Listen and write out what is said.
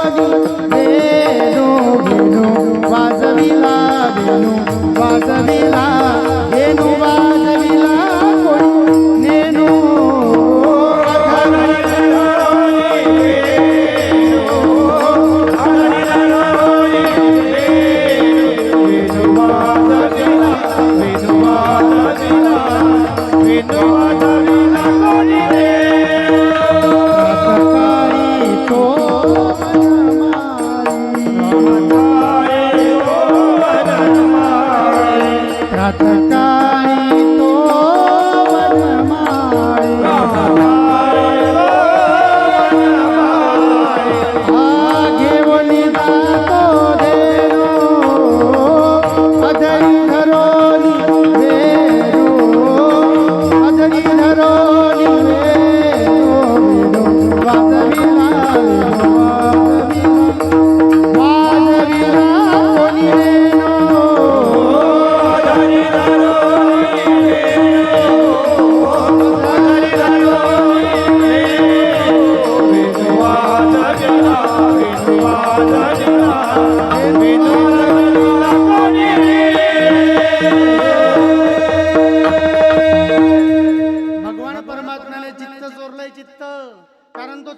वाजवी बेनू बेनू वाजविला बेनू वाजविला बेनू वाजविला नेनू वाजविला para atacar. भगवान परमात्म्याने चित्त चोरलंय चित्त. कारण तो